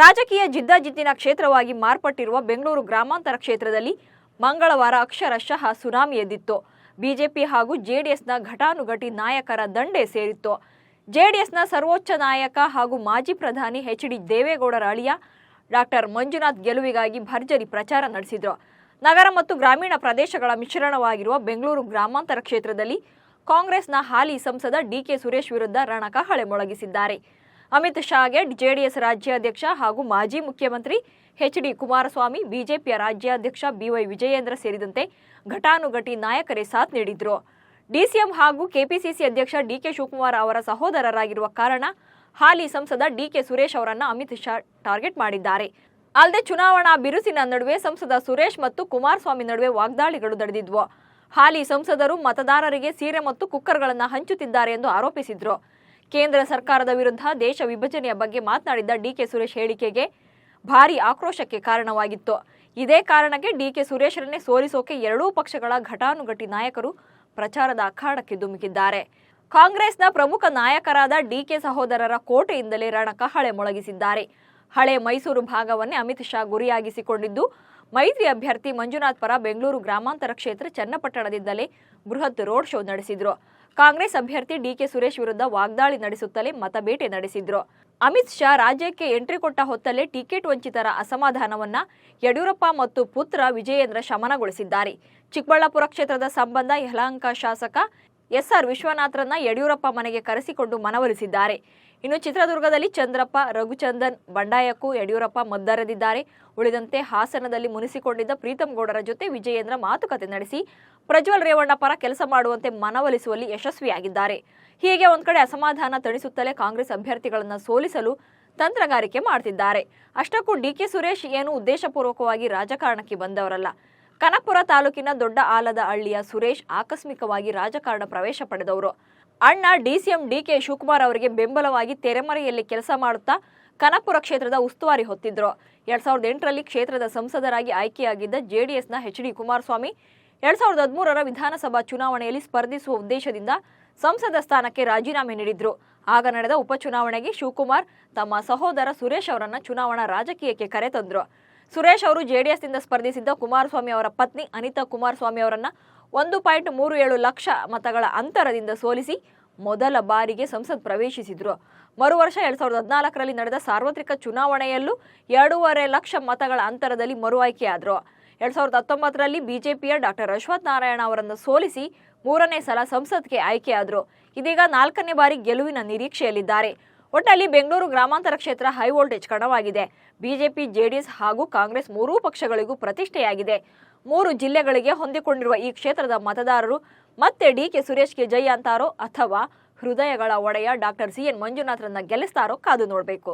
ರಾಜಕೀಯ ಜಿದ್ದಾಜಿದ್ದಿನ ಕ್ಷೇತ್ರವಾಗಿ ಮಾರ್ಪಟ್ಟಿರುವ ಬೆಂಗಳೂರು ಗ್ರಾಮಾಂತರ ಕ್ಷೇತ್ರದಲ್ಲಿ ಮಂಗಳವಾರ ಅಕ್ಷರಶಃ ಸುನಾಮಿ ಎದ್ದಿತ್ತು. ಬಿಜೆಪಿ ಹಾಗೂ ಜೆಡಿಎಸ್ನ ಘಟಾನುಘಟಿ ನಾಯಕರ ದಂಡೆ ಸೇರಿತ್ತು. ಜೆಡಿಎಸ್ನ ಸರ್ವೋಚ್ಚ ನಾಯಕ ಹಾಗೂ ಮಾಜಿ ಪ್ರಧಾನಿ ಎಚ್ ಡಿ ದೇವೇಗೌಡರ ಅಳಿಯ ಡಾಕ್ಟರ್ ಮಂಜುನಾಥ್ ಗೆಲುವಿಗಾಗಿ ಭರ್ಜರಿ ಪ್ರಚಾರ ನಡೆಸಿದ್ರು. ನಗರ ಮತ್ತು ಗ್ರಾಮೀಣ ಪ್ರದೇಶಗಳ ಮಿಶ್ರಣವಾಗಿರುವ ಬೆಂಗಳೂರು ಗ್ರಾಮಾಂತರ ಕ್ಷೇತ್ರದಲ್ಲಿ ಕಾಂಗ್ರೆಸ್ನ ಹಾಲಿ ಸಂಸದ ಡಿಕೆ ಸುರೇಶ್ ವಿರುದ್ಧ ರಣಕಹಳೆ ಮೊಳಗಿಸಿದ್ದಾರೆ ಅಮಿತ್ ಶಾಗೆ ಜೆಡಿಎಸ್ ರಾಜ್ಯಾಧ್ಯಕ್ಷ ಹಾಗೂ ಮಾಜಿ ಮುಖ್ಯಮಂತ್ರಿ ಎಚ್ ಡಿ ಕುಮಾರಸ್ವಾಮಿ, ಬಿಜೆಪಿಯ ರಾಜ್ಯಾಧ್ಯಕ್ಷ ಬಿವೈ ವಿಜಯೇಂದ್ರ ಸೇರಿದಂತೆ ಘಟಾನುಘಟಿ ನಾಯಕರೇ ಸಾಥ್ ನೀಡಿದ್ರು. ಡಿಸಿಎಂ ಹಾಗೂ ಕೆಪಿಸಿಸಿ ಅಧ್ಯಕ್ಷ ಡಿಕೆ ಶಿವಕುಮಾರ್ ಅವರ ಸಹೋದರರಾಗಿರುವ ಕಾರಣ ಹಾಲಿ ಸಂಸದ ಡಿಕೆ ಸುರೇಶ್ ಅವರನ್ನು ಅಮಿತ್ ಶಾ ಟಾರ್ಗೆಟ್ ಮಾಡಿದ್ದಾರೆ. ಅಲ್ಲದೆ ಚುನಾವಣಾ ಬಿರುಸಿನ ನಡುವೆ ಸಂಸದ ಸುರೇಶ್ ಮತ್ತು ಕುಮಾರಸ್ವಾಮಿ ನಡುವೆ ವಾಗ್ದಾಳಿಗಳು ನಡೆದಿದ್ವು. ಹಾಲಿ ಸಂಸದರು ಮತದಾರರಿಗೆ ಸೀರೆ ಮತ್ತು ಕುಕ್ಕರ್ಗಳನ್ನು ಹಂಚುತ್ತಿದ್ದಾರೆ ಎಂದು ಆರೋಪಿಸಿದ್ರು. ಕೇಂದ್ರ ಸರ್ಕಾರದ ವಿರುದ್ಧ ದೇಶ ವಿಭಜನೆಯ ಬಗ್ಗೆ ಮಾತನಾಡಿದ್ದ ಡಿಕೆ ಸುರೇಶ್ ಹೇಳಿಕೆಗೆ ಭಾರಿ ಆಕ್ರೋಶಕ್ಕೆ ಕಾರಣವಾಗಿತ್ತು. ಇದೇ ಕಾರಣಕ್ಕೆ ಡಿಕೆ ಸುರೇಶರನ್ನೇ ಸೋಲಿಸೋಕೆ ಎರಡೂ ಪಕ್ಷಗಳ ಘಟಾನುಘಟಿ ನಾಯಕರು ಪ್ರಚಾರದ ಅಖಾಡಕ್ಕೆ ಧುಮುಕಿದ್ದಾರೆ. ಕಾಂಗ್ರೆಸ್ನ ಪ್ರಮುಖ ನಾಯಕರಾದ ಡಿಕೆ ಸಹೋದರರ ಕೋಟೆಯಿಂದಲೇ ರಣಕ ಹಳೆ ಮೊಳಗಿಸಿದ್ದಾರೆ. ಹಳೆ ಮೈಸೂರು ಭಾಗವನ್ನೇ ಅಮಿತ್ ಶಾ ಗುರಿಯಾಗಿಸಿಕೊಂಡಿದ್ದು, ಮೈತ್ರಿ ಅಭ್ಯರ್ಥಿ ಮಂಜುನಾಥ್ ಪರ ಬೆಂಗಳೂರು ಗ್ರಾಮಾಂತರ ಕ್ಷೇತ್ರ ಚನ್ನಪಟ್ಟಣದಿಂದಲೇ ಬೃಹತ್ ರೋಡ್ ಶೋ ನಡೆಸಿದ್ರು. ಕಾಂಗ್ರೆಸ್ ಅಭ್ಯರ್ಥಿ ಡಿಕೆ ಸುರೇಶ್ ವಿರುದ್ಧ ವಾಗ್ದಾಳಿ ನಡೆಸುತ್ತಲೇ ಮತಬೇಟೆ ನಡೆಸಿದ್ರು. ಅಮಿತ್ ಶಾ ರಾಜ್ಯಕ್ಕೆ ಎಂಟ್ರಿ ಕೊಟ್ಟ ಹೊತ್ತಲ್ಲೇ ಟಿಕೆಟ್ ವಂಚಿತರ ಅಸಮಾಧಾನವನ್ನ ಯಡಿಯೂರಪ್ಪ ಮತ್ತು ಪುತ್ರ ವಿಜಯೇಂದ್ರ ಶಮನಗೊಳಿಸಿದ್ದಾರೆ. ಚಿಕ್ಕಬಳ್ಳಾಪುರ ಕ್ಷೇತ್ರದ ಸಂಬಂಧ ಯಲಹಂಕ ಶಾಸಕ ಎಸ್ಆರ್ ವಿಶ್ವನಾಥ್ರನ್ನ ಯಡಿಯೂರಪ್ಪ ಮನೆಗೆ ಕರೆಸಿಕೊಂಡು ಮನವೊಲಿಸಿದ್ದಾರೆ. ಇನ್ನು ಚಿತ್ರದುರ್ಗದಲ್ಲಿ ಚಂದ್ರಪ್ಪ, ರಘುಚಂದನ್, ಬಂಡಾಯಕ್ಕೂ ಯಡಿಯೂರಪ್ಪ ಮದ್ದರೆದಿದ್ದಾರೆ. ಉಳಿದಂತೆ ಹಾಸನದಲ್ಲಿ ಮುನಿಸಿಕೊಂಡಿದ್ದ ಪ್ರೀತಂ ಗೌಡರ ಜೊತೆ ವಿಜಯೇಂದ್ರ ಮಾತುಕತೆ ನಡೆಸಿ ಪ್ರಜ್ವಲ್ ರೇವಣ್ಣ ಪರ ಕೆಲಸ ಮಾಡುವಂತೆ ಮನವೊಲಿಸುವಲ್ಲಿ ಯಶಸ್ವಿಯಾಗಿದ್ದಾರೆ. ಹೀಗೆ ಒಂದ್ ಕಡೆ ಅಸಮಾಧಾನ ತಣಿಸುತ್ತಲೇ ಕಾಂಗ್ರೆಸ್ ಅಭ್ಯರ್ಥಿಗಳನ್ನು ಸೋಲಿಸಲು ತಂತ್ರಗಾರಿಕೆ ಮಾಡ್ತಿದ್ದಾರೆ. ಅಷ್ಟಕ್ಕೂ ಡಿಕೆ ಸುರೇಶ್ ಏನು ಉದ್ದೇಶಪೂರ್ವಕವಾಗಿ ರಾಜಕಾರಣಕ್ಕೆ ಬಂದವರಲ್ಲ. ಕನಕಪುರ ತಾಲೂಕಿನ ದೊಡ್ಡ ಆಲದ ಹಳ್ಳಿಯ ಸುರೇಶ್ ಆಕಸ್ಮಿಕವಾಗಿ ರಾಜಕಾರಣ ಪ್ರವೇಶ ಪಡೆದವರು. ಅಣ್ಣ ಡಿಸಿಎಂ ಡಿಕೆ ಶಿವಕುಮಾರ್ ಅವರಿಗೆ ಬೆಂಬಲವಾಗಿ ತೆರೆಮರೆಯಲ್ಲಿ ಕೆಲಸ ಮಾಡುತ್ತಾ ಕನಕಪುರ ಕ್ಷೇತ್ರದ ಉಸ್ತುವಾರಿ ಹೊತ್ತಿದ್ರು. ಎರಡ್ ಸಾವಿರದ ಎಂಟರಲ್ಲಿ ಕ್ಷೇತ್ರದ ಸಂಸದರಾಗಿ ಆಯ್ಕೆಯಾಗಿದ್ದ ಜೆಡಿಎಸ್ನ ಎಚ್ ಡಿ ಕುಮಾರಸ್ವಾಮಿ ಎರಡ್ ಸಾವಿರದ ಹದಿಮೂರರ ವಿಧಾನಸಭಾ ಚುನಾವಣೆಯಲ್ಲಿ ಸ್ಪರ್ಧಿಸುವ ಉದ್ದೇಶದಿಂದ ಸಂಸದ ಸ್ಥಾನಕ್ಕೆ ರಾಜೀನಾಮೆ ನೀಡಿದ್ರು. ಆಗ ನಡೆದ ಉಪಚುನಾವಣೆಗೆ ಶಿವಕುಮಾರ್ ತಮ್ಮ ಸಹೋದರ ಸುರೇಶ್ ಅವರನ್ನ ಚುನಾವಣಾ ರಾಜಕೀಯಕ್ಕೆ ಕರೆತಂದ್ರು. ಸುರೇಶ್ ಅವರು ಜೆಡಿಎಸ್ನಿಂದ ಸ್ಪರ್ಧಿಸಿದ್ದ ಕುಮಾರಸ್ವಾಮಿ ಅವರ ಪತ್ನಿ ಅನಿತಾ ಕುಮಾರಸ್ವಾಮಿ ಅವರನ್ನ ಒಂದು ಪಾಯಿಂಟ್ ಮೂರು ಏಳು ಲಕ್ಷ ಮತಗಳ ಅಂತರದಿಂದ ಸೋಲಿಸಿ ಮೊದಲ ಬಾರಿಗೆ ಸಂಸತ್ ಪ್ರವೇಶಿಸಿದ್ರು. ಮರು ವರ್ಷ ಎರಡ್ ಸಾವಿರದ ಹದಿನಾಲ್ಕರಲ್ಲಿ ನಡೆದ ಸಾರ್ವತ್ರಿಕ ಚುನಾವಣೆಯಲ್ಲೂ ಎರಡೂವರೆ ಲಕ್ಷ ಮತಗಳ ಅಂತರದಲ್ಲಿ ಮರು ಆಯ್ಕೆಯಾದ್ರು ಎರಡ್ ಸಾವಿರದ ಹತ್ತೊಂಬತ್ತರಲ್ಲಿ ಬಿಜೆಪಿಯ ಡಾಕ್ಟರ್ ಅಶ್ವಥ್ ನಾರಾಯಣ ಅವರನ್ನು ಸೋಲಿಸಿ ಮೂರನೇ ಸಲ ಸಂಸತ್ಗೆ ಆಯ್ಕೆಯಾದರು. ಇದೀಗ ನಾಲ್ಕನೇ ಬಾರಿ ಗೆಲುವಿನ ನಿರೀಕ್ಷೆಯಲ್ಲಿದ್ದಾರೆ. ಒಟ್ಟಲ್ಲಿ ಬೆಂಗಳೂರು ಗ್ರಾಮಾಂತರ ಕ್ಷೇತ್ರ ಹೈ ವೋಲ್ಟೇಜ್ ಕಣವಾಗಿದೆ. ಬಿಜೆಪಿ, ಜೆಡಿಎಸ್ ಹಾಗೂ ಕಾಂಗ್ರೆಸ್ ಮೂರೂ ಪಕ್ಷಗಳಿಗೂ ಪ್ರತಿಷ್ಠೆಯಾಗಿದೆ. ಮೂರು ಜಿಲ್ಲೆಗಳಿಗೆ ಹೊಂದಿಕೊಂಡಿರುವ ಈ ಕ್ಷೇತ್ರದ ಮತದಾರರು ಮತ್ತೆ ಡಿ ಡಿಕೆ ಸುರೇಶ್ಗೆ ಜೈ ಅಂತಾರೋ ಅಥವಾ ಹೃದಯಗಳ ಒಡೆಯ ಡಾಕ್ಟರ್ ಸಿ ಎನ್ ಮಂಜುನಾಥ್ರನ್ನ ಗೆಲ್ಲಿಸ್ತಾರೋ ಕಾದು ನೋಡಬೇಕು.